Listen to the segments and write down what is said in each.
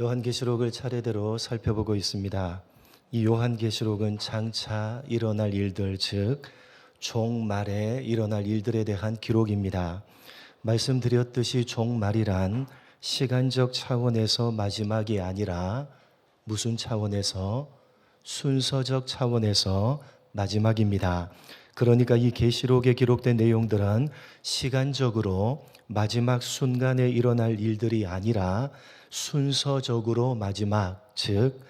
요한계시록을 차례대로 살펴보고 있습니다. 이 요한계시록은 장차 일어날 일들, 즉 종말에 일어날 일들에 대한 기록입니다. 말씀드렸듯이 종말이란 시간적 차원에서 마지막이 아니라 무슨 차원에서 순서적 차원에서 마지막입니다. 그러니까 이 계시록에 기록된 내용들은 시간적으로 마지막 순간에 일어날 일들이 아니라 순서적으로 마지막 즉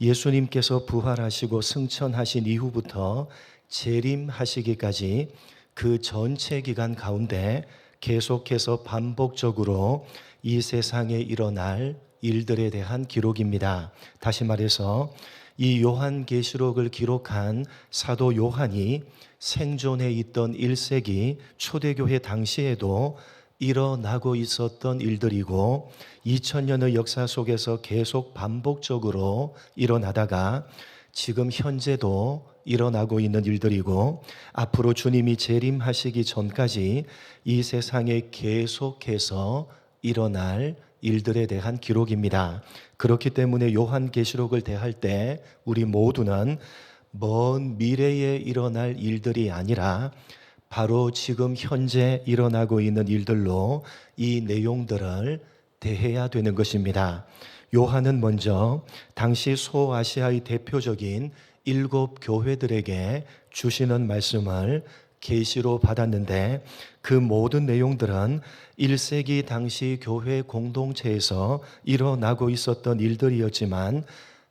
예수님께서 부활하시고 승천하신 이후부터 재림하시기까지 그 전체 기간 가운데 계속해서 반복적으로 이 세상에 일어날 일들에 대한 기록입니다. 다시 말해서 이 요한계시록을 기록한 사도 요한이 생존해 있던 1세기 초대교회 당시에도 일어나고 있었던 일들이고 2000년의 역사 속에서 계속 반복적으로 일어나다가 지금 현재도 일어나고 있는 일들이고 앞으로 주님이 재림하시기 전까지 이 세상에 계속해서 일어날 일들에 대한 기록입니다. 그렇기 때문에 요한계시록을 대할 때 우리 모두는 먼 미래에 일어날 일들이 아니라 바로 지금 현재 일어나고 있는 일들로 이 내용들을 대해야 되는 것입니다. 요한은 먼저 당시 소아시아의 대표적인 일곱 교회들에게 주시는 말씀을 계시로 받았는데 그 모든 내용들은 1세기 당시 교회 공동체에서 일어나고 있었던 일들이었지만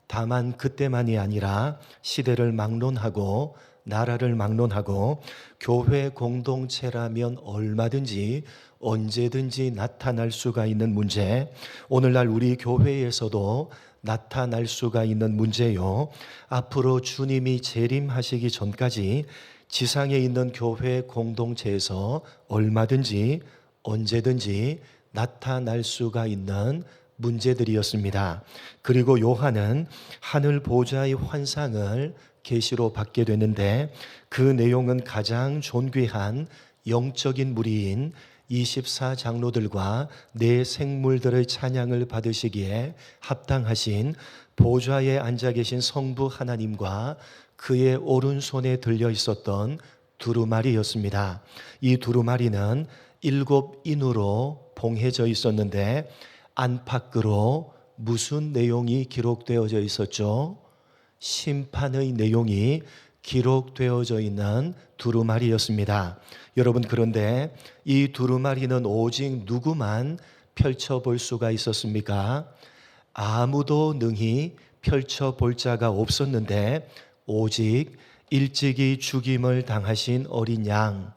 다만 그때만이 아니라 시대를 막론하고 나라를 막론하고 교회 공동체라면 얼마든지 언제든지 나타날 수가 있는 문제, 오늘날 우리 교회에서도 나타날 수가 있는 문제요. 앞으로 주님이 재림하시기 전까지 지상에 있는 교회 공동체에서 얼마든지 언제든지 나타날 수가 있는 문제들이었습니다. 그리고 요한은 하늘 보좌의 환상을 계시로 받게 되는데 그 내용은 가장 존귀한 영적인 무리인 24 장로들과 네 생물들의 찬양을 받으시기에 합당하신 보좌에 앉아 계신 성부 하나님과 그의 오른손에 들려 있었던 두루마리였습니다. 이 두루마리는 일곱 인으로 봉해져 있었는데 안팎으로 무슨 내용이 기록되어져 있었죠? 심판의 내용이 기록되어져 있는 두루마리였습니다. 여러분 그런데 이 두루마리는 오직 누구만 펼쳐볼 수가 있었습니까? 아무도 능히 펼쳐볼 자가 없었는데 오직 일찍이 죽임을 당하신 어린 양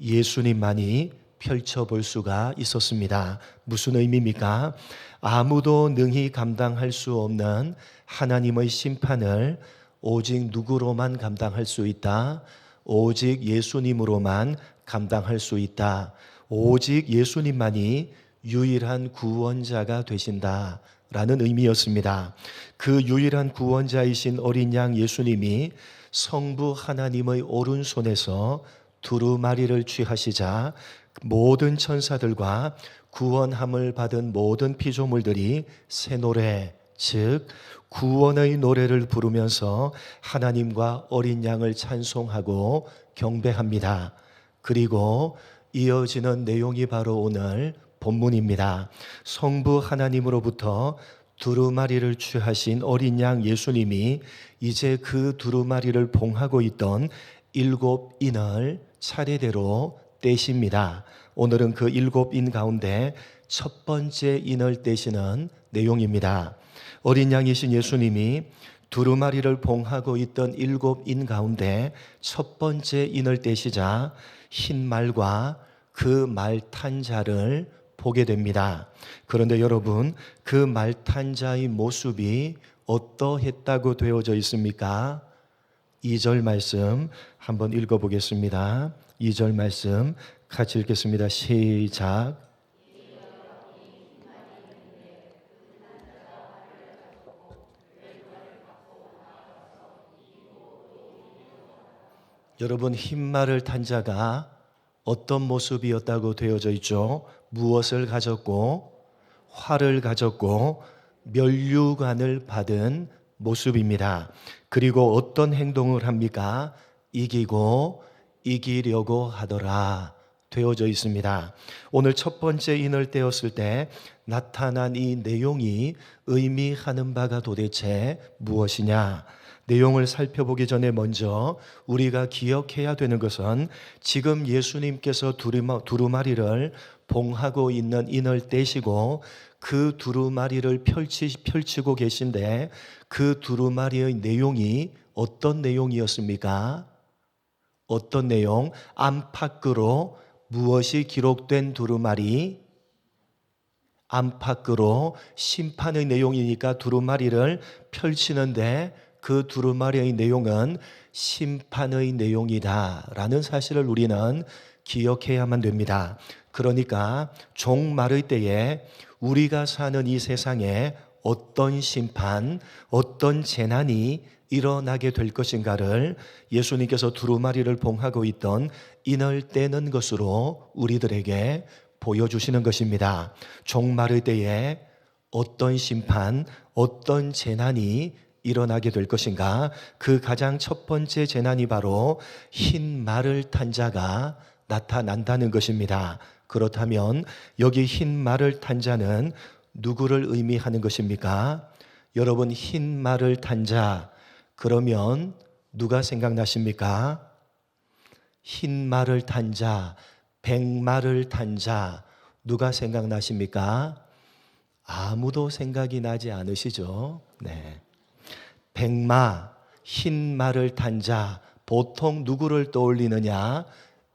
예수님만이 펼쳐볼 수가 있었습니다. 무슨 의미입니까? 아무도 능히 감당할 수 없는 하나님의 심판을 오직 누구로만 감당할 수 있다? 오직 예수님으로만 감당할 수 있다. 오직 예수님만이 유일한 구원자가 되신다. 라는 의미였습니다. 그 유일한 구원자이신 어린 양 예수님이 성부 하나님의 오른손에서 두루마리를 취하시자 모든 천사들과 구원함을 받은 모든 피조물들이 새 노래, 즉 구원의 노래를 부르면서 하나님과 어린 양을 찬송하고 경배합니다. 그리고 이어지는 내용이 바로 오늘 본문입니다. 성부 하나님으로부터 두루마리를 취하신 어린 양 예수님이 이제 그 두루마리를 봉하고 있던 일곱 인을 차례대로 떼십니다. 오늘은 그 일곱 인 가운데 첫 번째 인을 떼시는 내용입니다. 어린 양이신 예수님이 두루마리를 봉하고 있던 일곱 인 가운데 첫 번째 인을 떼시자 흰 말과 그 말 탄 자를 보게 됩니다. 그런데 여러분, 그 말 탄 자의 모습이 어떠했다고 되어져 있습니까? 2절 말씀 한번 읽어 보겠습니다. 2절 말씀 같이 읽겠습니다. 시작. 여러분 흰말을 탄 자가 어떤 모습이었다고 되어져 있죠? 무엇을 가졌고 활을 가졌고 면류관을 받은 모습입니다. 그리고 어떤 행동을 합니까? 이기고 이기려고 하더라. 되어져 있습니다. 오늘 첫 번째 인을 떼었을 때 나타난 이 내용이 의미하는 바가 도대체 무엇이냐? 내용을 살펴보기 전에 먼저 우리가 기억해야 되는 것은 지금 예수님께서 두루마, 두루마리를 봉하고 있는 인을 떼시고 그 두루마리를 펼치, 펼치고 계신데 그 두루마리의 내용이 어떤 내용이었습니까? 어떤 내용? 안팎으로 무엇이 기록된 두루마리? 안팎으로 심판의 내용이니까 두루마리를 펼치는데 그 두루마리의 내용은 심판의 내용이다 라는 사실을 우리는 기억해야만 됩니다. 그러니까 종말의 때에 우리가 사는 이 세상에 어떤 심판, 어떤 재난이 일어나게 될 것인가를 예수님께서 두루마리를 봉하고 있던 인을 떼는 것으로 우리들에게 보여주시는 것입니다. 종말의 때에 어떤 심판, 어떤 재난이 일어나게 될 것인가? 그 가장 첫 번째 재난이 바로 흰 말을 탄 자가 나타난다는 것입니다. 그렇다면 여기 흰 말을 탄 자는 누구를 의미하는 것입니까? 여러분 흰 말을 탄 자, 그러면 누가 생각나십니까? 흰 말을 탄 자, 백말을 탄 자, 누가 생각나십니까? 아무도 생각이 나지 않으시죠? 네. 백마, 흰 말을 탄 자, 보통 누구를 떠올리느냐?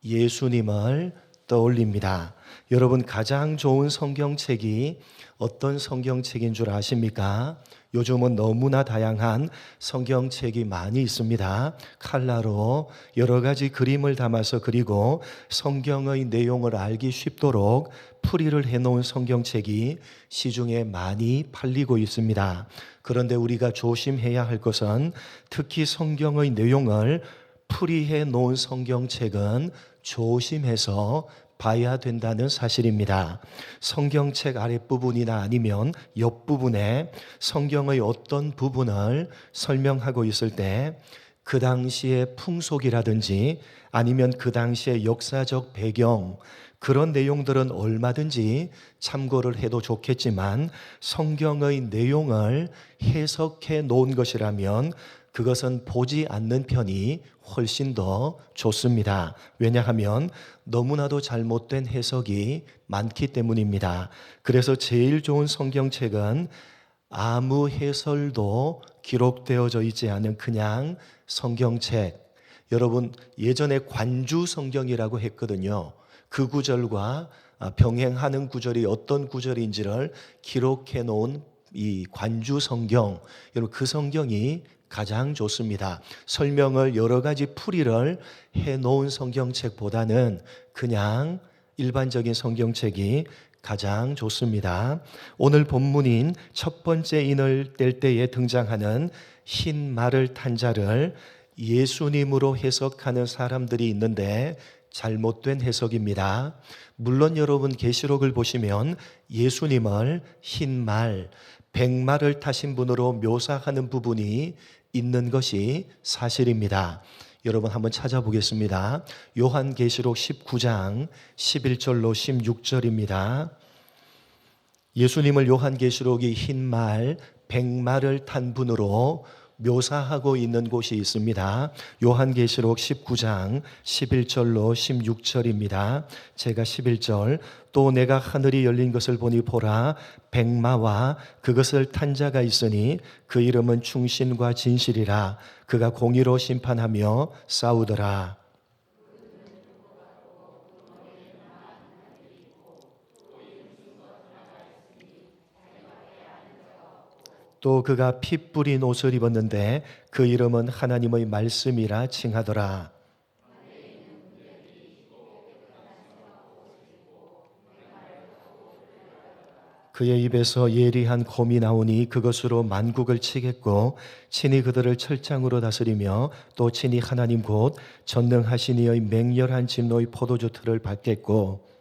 예수님을 떠올립니다. 여러분, 가장 좋은 성경책이 어떤 성경책인 줄 아십니까? 요즘은 너무나 다양한 성경책이 많이 있습니다. 칼라로 여러 가지 그림을 담아서 그리고 성경의 내용을 알기 쉽도록 풀이를 해놓은 성경책이 시중에 많이 팔리고 있습니다. 그런데 우리가 조심해야 할 것은 특히 성경의 내용을 풀이해 놓은 성경책은 조심해서 봐야 된다는 사실입니다. 성경책 아랫부분이나 아니면 옆부분에 성경의 어떤 부분을 설명하고 있을 때 그 당시의 풍속이라든지 아니면 그 당시의 역사적 배경 그런 내용들은 얼마든지 참고를 해도 좋겠지만 성경의 내용을 해석해 놓은 것이라면 그것은 보지 않는 편이 훨씬 더 좋습니다. 왜냐하면 너무나도 잘못된 해석이 많기 때문입니다. 그래서 제일 좋은 성경책은 아무 해설도 기록되어져 있지 않은 그냥 성경책. 여러분, 예전에 관주 성경이라고 했거든요. 그 구절과 병행하는 구절이 어떤 구절인지를 기록해 놓은 이 관주 성경. 여러분, 그 성경이 가장 좋습니다. 설명을 여러 가지 풀이를 해 놓은 성경책보다는 그냥 일반적인 성경책이 가장 좋습니다. 오늘 본문인 첫 번째 인을 뗄 때에 등장하는 흰 말을 탄 자를 예수님으로 해석하는 사람들이 있는데 잘못된 해석입니다. 물론 여러분 계시록을 보시면 예수님을 흰 말, 백말을 타신 분으로 묘사하는 부분이 있는 것이 사실입니다. 여러분 한번 찾아보겠습니다. 요한계시록 19장 11절로 16절입니다. 예수님을 요한계시록이 흰 말, 백말을 탄 분으로 묘사하고 있는 곳이 있습니다. 요한계시록 19장 11절로 16절입니다. 제가 11절 또 내가 하늘이 열린 것을 보니 보라 백마와 그것을 탄 자가 있으니 그 이름은 충신과 진실이라 그가 공의로 심판하며 싸우더라. 또 그가 피 뿌린 옷을 입었는데 그 이름은 하나님의 말씀이라 칭하더라. 그의 입에서 예리한 곰이 나오니 그것으로 만국을 치겠고 친히 그들을 철장으로 다스리며 또 친히 하나님 곧 전능하신 이의 맹렬한 진노의 포도주 틀을 받겠고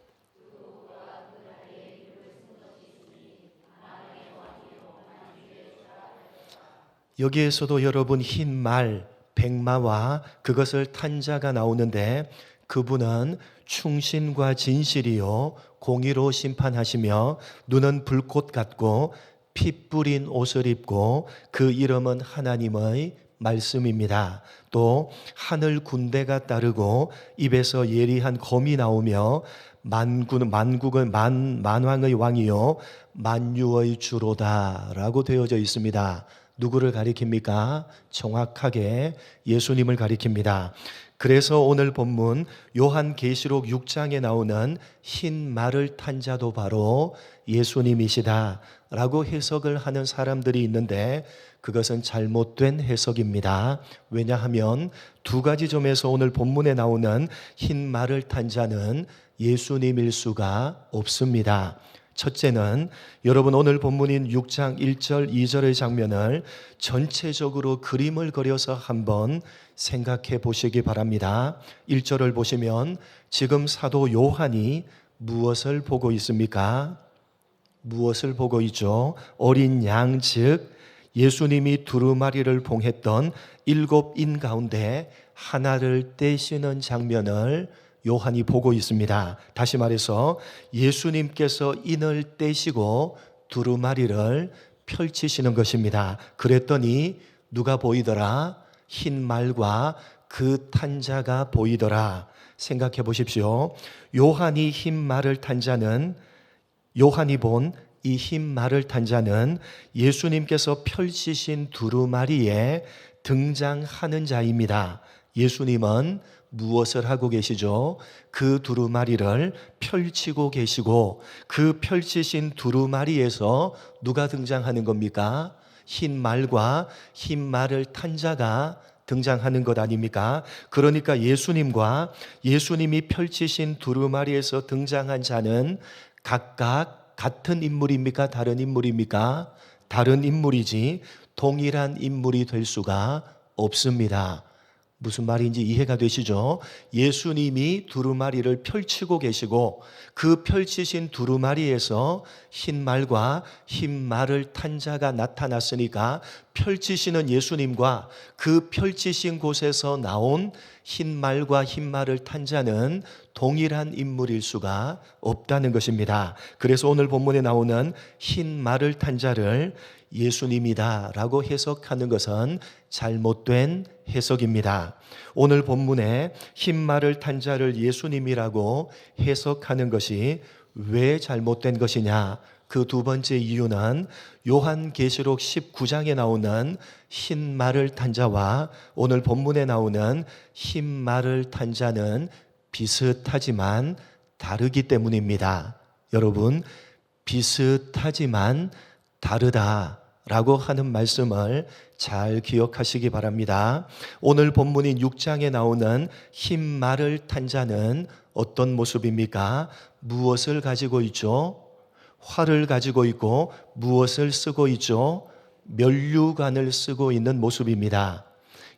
여기에서도 여러분 흰 말, 백마와 그것을 탄 자가 나오는데 그분은 충신과 진실이요 공의로 심판하시며 눈은 불꽃 같고 피 뿌린 옷을 입고 그 이름은 하나님의 말씀입니다. 또 하늘 군대가 따르고 입에서 예리한 검이 나오며 만군 만국은 만 만왕의 왕이요 만유의 주로다라고 되어져 있습니다. 누구를 가리킵니까? 정확하게 예수님을 가리킵니다. 그래서 오늘 본문 요한 계시록 6장에 나오는 흰 말을 탄 자도 바로 예수님이시다라고 해석을 하는 사람들이 있는데 그것은 잘못된 해석입니다. 왜냐하면 두 가지 점에서 오늘 본문에 나오는 흰 말을 탄 자는 예수님일 수가 없습니다. 첫째는 여러분 오늘 본문인 6장 1절 2절의 장면을 전체적으로 그림을 그려서 한번 생각해 보시기 바랍니다. 1절을 보시면 지금 사도 요한이 무엇을 보고 있습니까? 무엇을 보고 있죠? 어린 양, 즉, 예수님이 두루마리를 봉했던 일곱 인 가운데 하나를 떼시는 장면을 요한이 보고 있습니다. 다시 말해서 예수님께서 인을 떼시고 두루마리를 펼치시는 것입니다. 그랬더니 누가 보이더라? 흰 말과 그 탄자가 보이더라. 생각해 보십시오. 요한이 흰 말을 탄 자는 요한이 본 이 흰 말을 탄 자는 예수님께서 펼치신 두루마리에 등장하는 자입니다. 예수님은 무엇을 하고 계시죠? 그 두루마리를 펼치고 계시고 그 펼치신 두루마리에서 누가 등장하는 겁니까? 흰 말과 흰 말을 탄 자가 등장하는 것 아닙니까? 그러니까 예수님과 예수님이 펼치신 두루마리에서 등장한 자는 각각 같은 인물입니까? 다른 인물입니까? 다른 인물이지 동일한 인물이 될 수가 없습니다. 무슨 말인지 이해가 되시죠? 예수님이 두루마리를 펼치고 계시고 그 펼치신 두루마리에서 흰 말과 흰 말을 탄 자가 나타났으니까 펼치시는 예수님과 그 펼치신 곳에서 나온 흰 말과 흰 말을 탄 자는 동일한 인물일 수가 없다는 것입니다. 그래서 오늘 본문에 나오는 흰 말을 탄 자를 예수님이다 라고 해석하는 것은 잘못된 해석입니다. 오늘 본문에 흰 말을 탄 자를 예수님이라고 해석하는 것이 왜 잘못된 것이냐? 그두 번째 이유는 요한계시록 19장에 나오는 흰 말을 탄 자와 오늘 본문에 나오는 흰 말을 탄 자는 비슷하지만 다르기 때문입니다. 여러분, 비슷하지만 다르다 라고 하는 말씀을 잘 기억하시기 바랍니다. 오늘 본문인 6장에 나오는 흰 말을 탄 자는 어떤 모습입니까? 무엇을 가지고 있죠? 활을 가지고 있고 무엇을 쓰고 있죠? 면류관을 쓰고 있는 모습입니다.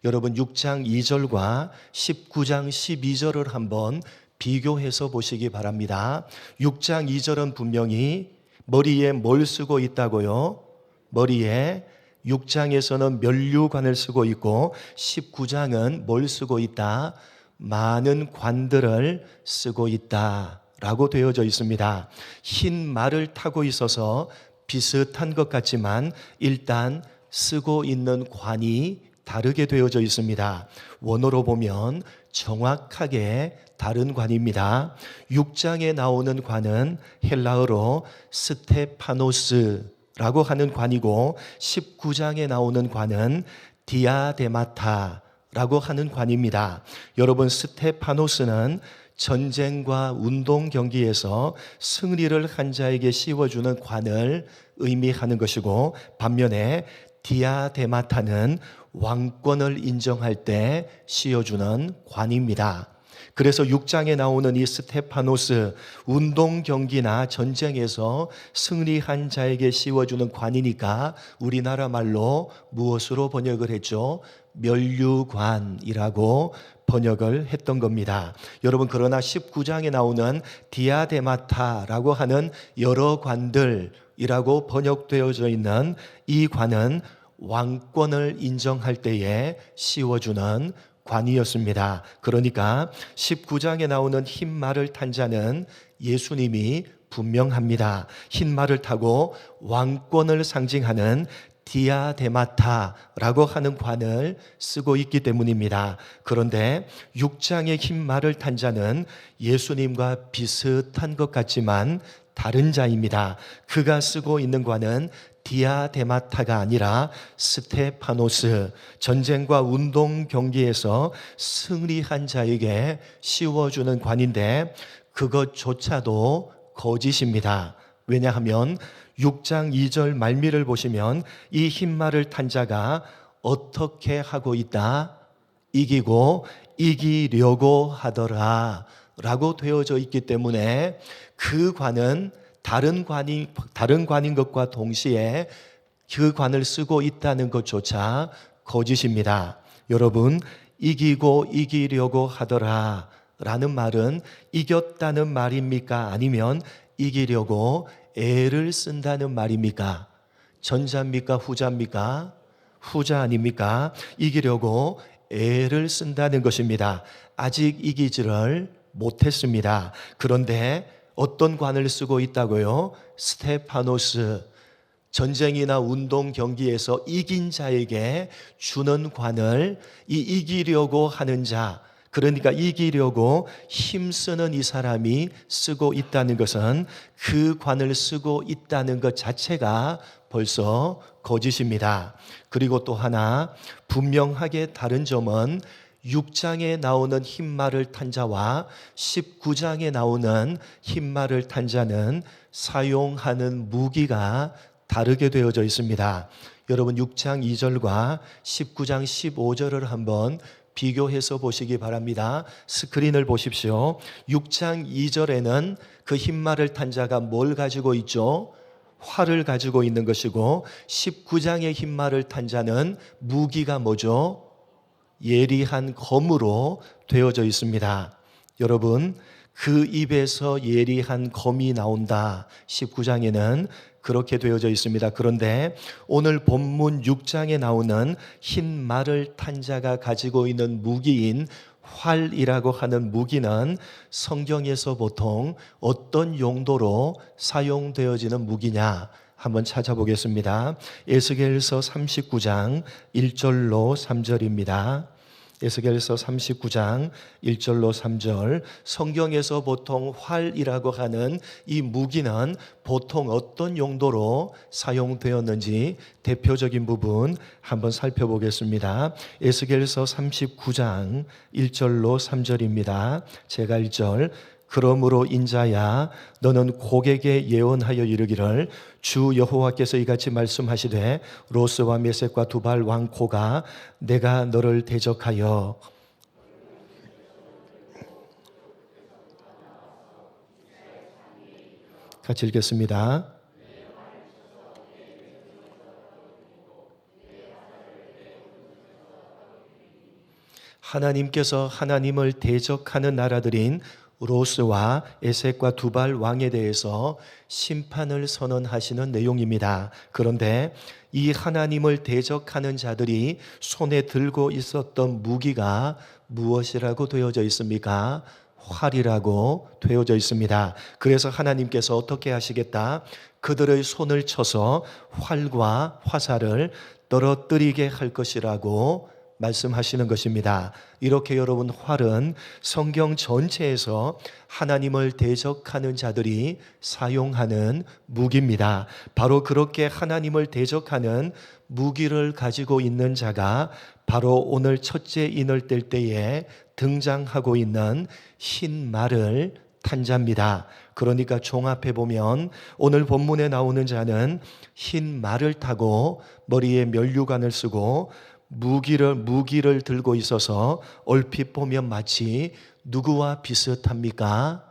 여러분 6장 2절과 19장 12절을 한번 비교해서 보시기 바랍니다. 6장 2절은 분명히 머리에 뭘 쓰고 있다고요? 머리에 6장에서는 면류관을 쓰고 있고 19장은 뭘 쓰고 있다? 많은 관들을 쓰고 있다. 라고 되어져 있습니다. 흰 말을 타고 있어서 비슷한 것 같지만 일단 쓰고 있는 관이 다르게 되어져 있습니다. 원어로 보면 정확하게 다른 관입니다. 6장에 나오는 관은 헬라어로 스테파노스 라고 하는 관이고 19장에 나오는 관은 디아데마타라고 하는 관입니다. 여러분 스테파노스는 전쟁과 운동 경기에서 승리를 한 자에게 씌워주는 관을 의미하는 것이고 반면에 디아데마타는 왕권을 인정할 때 씌워주는 관입니다. 그래서 6장에 나오는 이 스테파노스 운동 경기나 전쟁에서 승리한 자에게 씌워주는 관이니까 우리나라 말로 무엇으로 번역을 했죠? 멸류관이라고 번역을 했던 겁니다. 여러분 그러나 19장에 나오는 디아데마타라고 하는 여러 관들이라고 번역되어져 있는 이 관은 왕권을 인정할 때에 씌워주는 관이었습니다. 그러니까 19장에 나오는 흰 말을 탄 자는 예수님이 분명합니다. 흰 말을 타고 왕권을 상징하는 디아데마타라고 하는 관을 쓰고 있기 때문입니다. 그런데 6장의 흰 말을 탄 자는 예수님과 비슷한 것 같지만 다른 자입니다. 그가 쓰고 있는 관은 디아데마타가 아니라 스테파노스 전쟁과 운동 경기에서 승리한 자에게 씌워주는 관인데 그것조차도 거짓입니다. 왜냐하면 6장 2절 말미를 보시면 이 흰말을 탄 자가 어떻게 하고 있다? 이기고 이기려고 하더라. 라고 되어져 있기 때문에 그 관은 다른 관이 다른 관인 것과 동시에 그 관을 쓰고 있다는 것조차 거짓입니다. 여러분 이기고 이기려고 하더라 라는 말은 이겼다는 말입니까? 아니면 이기려고 애를 쓴다는 말입니까? 전자입니까? 후자입니까? 후자 아닙니까? 이기려고 애를 쓴다는 것입니다. 아직 이기지를 못했습니다. 그런데 어떤 관을 쓰고 있다고요? 스테파노스. 전쟁이나 운동 경기에서 이긴 자에게 주는 관을 이 이기려고 하는 자, 그러니까 이기려고 힘쓰는 이 사람이 쓰고 있다는 것은 그 관을 쓰고 있다는 것 자체가 벌써 거짓입니다. 그리고 또 하나 분명하게 다른 점은 6장에 나오는 흰말을 탄 자와 19장에 나오는 흰말을 탄 자는 사용하는 무기가 다르게 되어져 있습니다. 여러분 6장 2절과 19장 15절을 한번 비교해서 보시기 바랍니다. 스크린을 보십시오. 6장 2절에는 그 흰말을 탄 자가 뭘 가지고 있죠? 활을 가지고 있는 것이고 19장의 흰말을 탄 자는 무기가 뭐죠? 예리한 검으로 되어져 있습니다. 여러분, 그 입에서 예리한 검이 나온다. 19장에는 그렇게 되어져 있습니다. 그런데 오늘 본문 6장에 나오는 흰 말을 탄 자가 가지고 있는 무기인 활이라고 하는 무기는 성경에서 보통 어떤 용도로 사용되어지는 무기냐? 한번 찾아보겠습니다. 에스겔서 39장 1절로 3절입니다. 에스겔서 39장 1절로 3절 성경에서 보통 활이라고 하는 이 무기는 보통 어떤 용도로 사용되었는지 대표적인 부분 한번 살펴보겠습니다. 에스겔서 39장 1절로 3절입니다. 제가 1절 그러므로 인자야 너는 고객에 예언하여 이르기를 주 여호와께서 이같이 말씀하시되 로스와 메섹과 두발 왕코가 내가 너를 대적하여 같이 읽겠습니다. 하나님께서 하나님을 대적하는 나라들인 로스와 에색과 두발 왕에 대해서 심판을 선언하시는 내용입니다. 그런데 이 하나님을 대적하는 자들이 손에 들고 있었던 무기가 무엇이라고 되어져 있습니까? 활이라고 되어져 있습니다. 그래서 하나님께서 어떻게 하시겠다? 그들의 손을 쳐서 활과 화살을 떨어뜨리게 할 것이라고 말씀하시는 것입니다. 이렇게 여러분 활은 성경 전체에서 하나님을 대적하는 자들이 사용하는 무기입니다. 바로 그렇게 하나님을 대적하는 무기를 가지고 있는 자가 바로 오늘 첫째 인을 뗄 때에 등장하고 있는 흰 말을 탄 자입니다. 그러니까 종합해 보면 오늘 본문에 나오는 자는 흰 말을 타고 머리에 면류관을 쓰고 무기를 무기를 들고 있어서 얼핏 보면 마치 누구와 비슷합니까?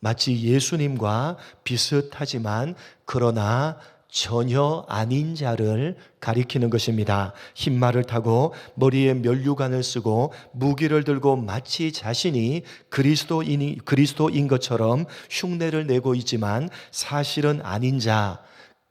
마치 예수님과 비슷하지만 그러나 전혀 아닌 자를 가리키는 것입니다. 흰말을 타고 머리에 면류관을 쓰고 무기를 들고 마치 자신이 그리스도인이 그리스도인 것처럼 흉내를 내고 있지만 사실은 아닌 자,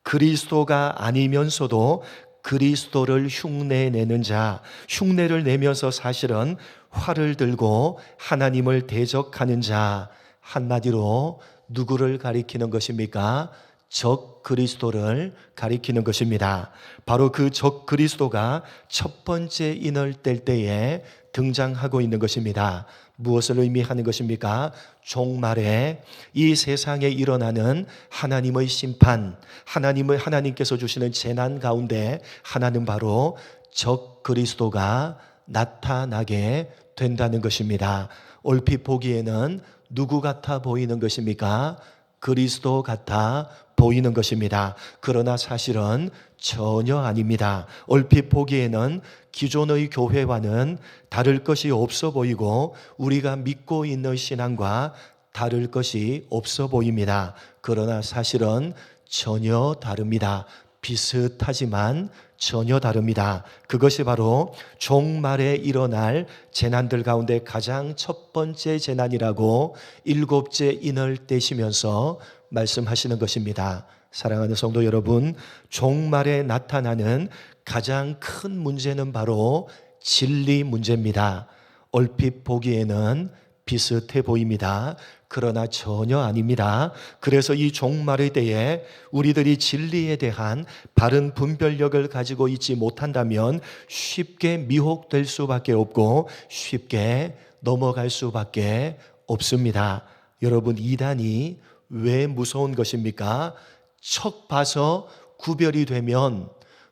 그리스도가 아니면서도 그리스도를 흉내내는 자, 흉내를 내면서 사실은 활을 들고 하나님을 대적하는 자, 한마디로 누구를 가리키는 것입니까? 적 그리스도를 가리키는 것입니다. 바로 그 적 그리스도가 첫 번째 인을 뗄 때에 등장하고 있는 것입니다. 무엇을 의미하는 것입니까? 종말에 이 세상에 일어나는 하나님의 심판, 하나님의 하나님께서 주시는 재난 가운데 하나는 바로 적 그리스도가 나타나게 된다는 것입니다. 얼핏 보기에는 누구 같아 보이는 것입니까? 그리스도 같아 보이는 것입니다. 그러나 사실은 전혀 아닙니다. 얼핏 보기에는 기존의 교회와는 다를 것이 없어 보이고 우리가 믿고 있는 신앙과 다를 것이 없어 보입니다. 그러나 사실은 전혀 다릅니다. 비슷하지만 전혀 다릅니다. 그것이 바로 종말에 일어날 재난들 가운데 가장 첫 번째 재난이라고 일곱째 인을 떼시면서 말씀하시는 것입니다. 사랑하는 성도 여러분, 종말에 나타나는 가장 큰 문제는 바로 진리 문제입니다. 얼핏 보기에는 비슷해 보입니다. 그러나 전혀 아닙니다. 그래서 이 종말의 때에 우리들이 진리에 대한 바른 분별력을 가지고 있지 못한다면 쉽게 미혹될 수밖에 없고 쉽게 넘어갈 수밖에 없습니다. 여러분, 이단이 왜 무서운 것입니까? 척 봐서 구별이 되면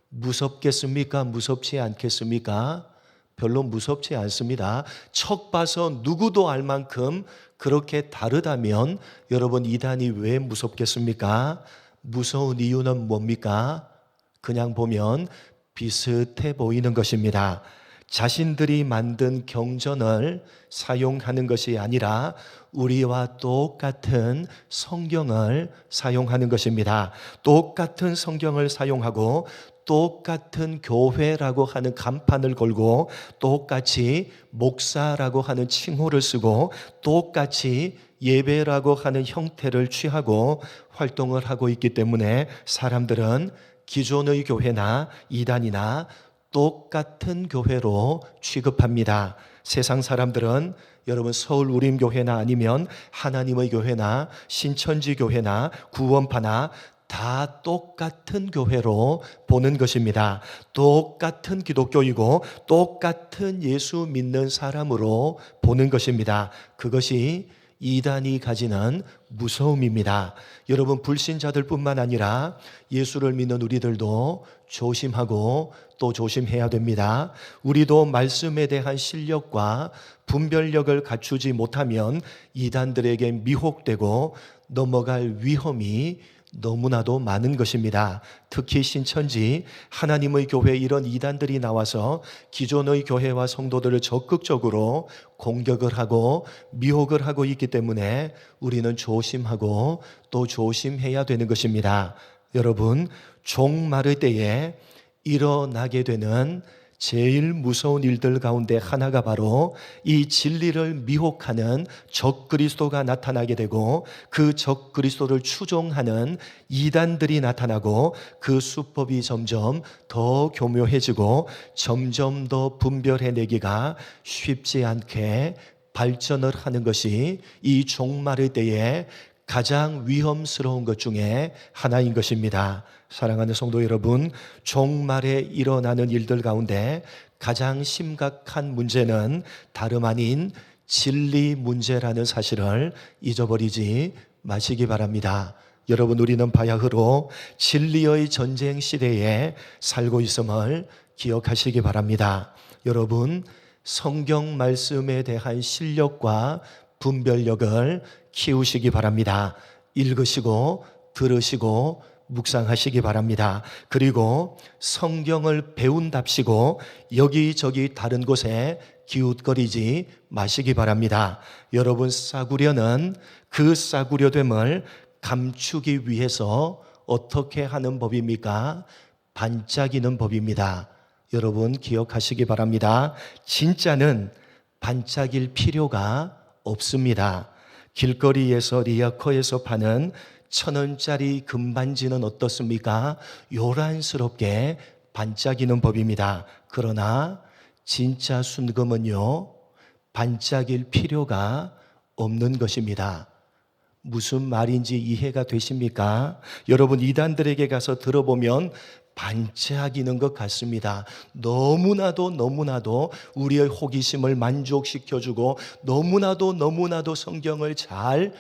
무섭겠습니까? 무섭지 않겠습니까? 별로 무섭지 않습니다. 척 봐서 누구도 알 만큼 그렇게 다르다면 여러분 이단이 왜 무섭겠습니까? 무서운 이유는 뭡니까? 그냥 보면 비슷해 보이는 것입니다. 자신들이 만든 경전을 사용하는 것이 아니라 우리와 똑같은 성경을 사용하는 것입니다. 똑같은 성경을 사용하고 똑같은 교회라고 하는 간판을 걸고 똑같이 목사라고 하는 칭호를 쓰고 똑같이 예배라고 하는 형태를 취하고 활동을 하고 있기 때문에 사람들은 기존의 교회나 이단이나 똑같은 교회로 취급합니다. 세상 사람들은 여러분 서울 우림 교회나 아니면 하나님의 교회나 신천지 교회나 구원파나 다 똑같은 교회로 보는 것입니다. 똑같은 기독교이고 똑같은 예수 믿는 사람으로 보는 것입니다. 그것이 이단이 가지는 무서움입니다. 여러분 불신자들뿐만 아니라 예수를 믿는 우리들도 조심하고 또 조심해야 됩니다. 우리도 말씀에 대한 실력과 분별력을 갖추지 못하면 이단들에게 미혹되고 넘어갈 위험이 너무나도 많은 것입니다. 특히 신천지 하나님의 교회 이런 이단들이 나와서 기존의 교회와 성도들을 적극적으로 공격을 하고 미혹을 하고 있기 때문에 우리는 조심하고 또 조심해야 되는 것입니다. 여러분, 종말의 때에 일어나게 되는 제일 무서운 일들 가운데 하나가 바로 이 진리를 미혹하는 적 그리스도가 나타나게 되고 그 적 그리스도를 추종하는 이단들이 나타나고 그 수법이 점점 더 교묘해지고 점점 더 분별해내기가 쉽지 않게 발전을 하는 것이 이 종말의 때에 가장 위험스러운 것 중에 하나인 것입니다. 사랑하는 성도 여러분, 종말에 일어나는 일들 가운데 가장 심각한 문제는 다름 아닌 진리 문제라는 사실을 잊어버리지 마시기 바랍니다. 여러분, 우리는 바야흐로 진리의 전쟁 시대에 살고 있음을 기억하시기 바랍니다. 여러분, 성경 말씀에 대한 실력과 분별력을 키우시기 바랍니다. 읽으시고 들으시고 묵상하시기 바랍니다. 그리고 성경을 배운답시고 여기저기 다른 곳에 기웃거리지 마시기 바랍니다. 여러분 싸구려는 그 싸구려됨을 감추기 위해서 어떻게 하는 법입니까? 반짝이는 법입니다. 여러분 기억하시기 바랍니다. 진짜는 반짝일 필요가 없습니다. 길거리에서 리아커에서 파는 천 원짜리 금반지는 어떻습니까? 요란스럽게 반짝이는 법입니다. 그러나 진짜 순금은요, 반짝일 필요가 없는 것입니다. 무슨 말인지 이해가 되십니까? 여러분, 이단들에게 가서 들어보면 반짝이는 것 같습니다. 너무나도 너무나도 우리의 호기심을 만족시켜주고 너무나도 너무나도 성경을 잘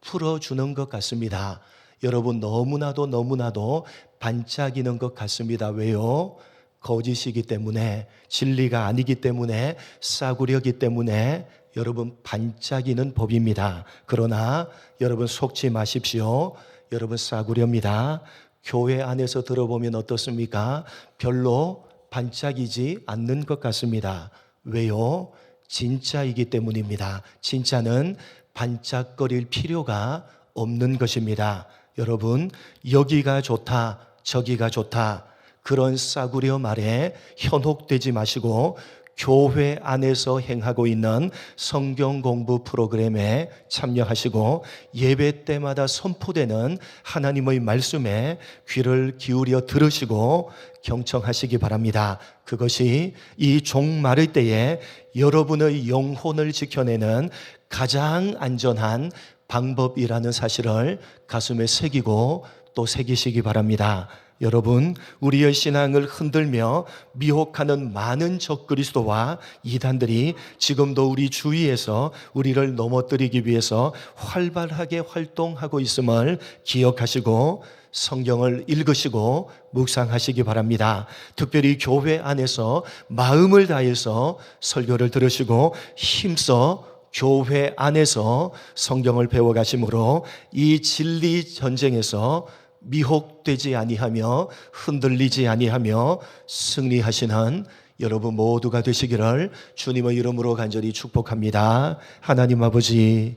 풀어주는 것 같습니다. 여러분, 너무나도 너무나도 반짝이는 것 같습니다. 왜요? 거짓이기 때문에, 진리가 아니기 때문에, 싸구려기 때문에, 여러분 반짝이는 법입니다. 그러나 여러분 속지 마십시오. 여러분 싸구려입니다. 교회 안에서 들어보면 어떻습니까? 별로 반짝이지 않는 것 같습니다. 왜요? 진짜이기 때문입니다. 진짜는 반짝거릴 필요가 없는 것입니다. 여러분, 여기가 좋다, 저기가 좋다. 그런 싸구려 말에 현혹되지 마시고 교회 안에서 행하고 있는 성경 공부 프로그램에 참여하시고 예배 때마다 선포되는 하나님의 말씀에 귀를 기울여 들으시고 경청하시기 바랍니다. 그것이 이 종말의 때에 여러분의 영혼을 지켜내는 가장 안전한 방법이라는 사실을 가슴에 새기고 또 새기시기 바랍니다. 여러분, 우리의 신앙을 흔들며 미혹하는 많은 적그리스도와 이단들이 지금도 우리 주위에서 우리를 넘어뜨리기 위해서 활발하게 활동하고 있음을 기억하시고 성경을 읽으시고 묵상하시기 바랍니다. 특별히 교회 안에서 마음을 다해서 설교를 들으시고 힘써 교회 안에서 성경을 배워 가심으로 이 진리 전쟁에서 미혹되지 아니하며 흔들리지 아니하며 승리하시는 여러분 모두가 되시기를 주님의 이름으로 간절히 축복합니다. 하나님 아버지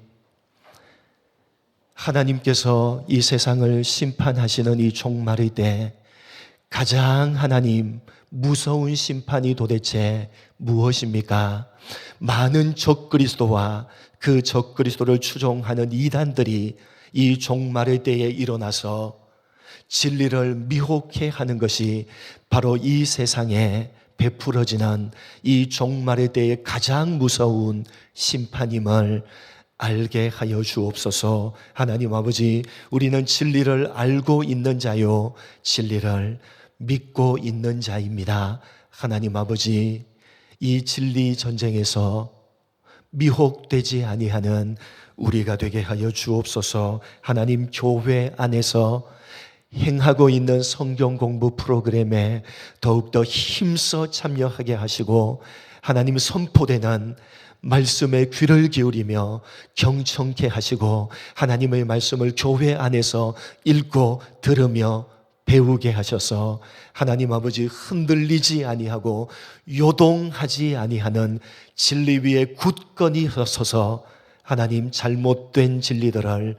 하나님께서 이 세상을 심판하시는 이 종말의 때 가장 하나님 무서운 심판이 도대체 무엇입니까? 많은 적그리스도와 그 적그리스도를 추종하는 이단들이 이 종말의 때에 일어나서 진리를 미혹해 하는 것이 바로 이 세상에 베풀어지는 이 종말의 때에 가장 무서운 심판임을 알게 하여 주옵소서. 하나님 아버지, 우리는 진리를 알고 있는 자요, 진리를 믿고 있는 자입니다. 하나님 아버지, 이 진리 전쟁에서 미혹되지 아니하는 우리가 되게 하여 주옵소서. 하나님 교회 안에서 행하고 있는 성경 공부 프로그램에 더욱더 힘써 참여하게 하시고 하나님 선포되는 말씀에 귀를 기울이며 경청케 하시고 하나님의 말씀을 교회 안에서 읽고 들으며 배우게 하셔서 하나님 아버지 흔들리지 아니하고 요동하지 아니하는 진리 위에 굳건히 서서 하나님 잘못된 진리들을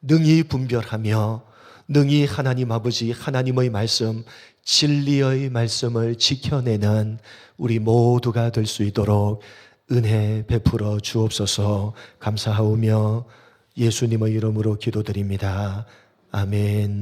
능히 분별하며 능히 하나님 아버지 하나님의 말씀 진리의 말씀을 지켜내는 우리 모두가 될 수 있도록 은혜 베풀어 주옵소서 감사하오며 예수님의 이름으로 기도드립니다. 아멘.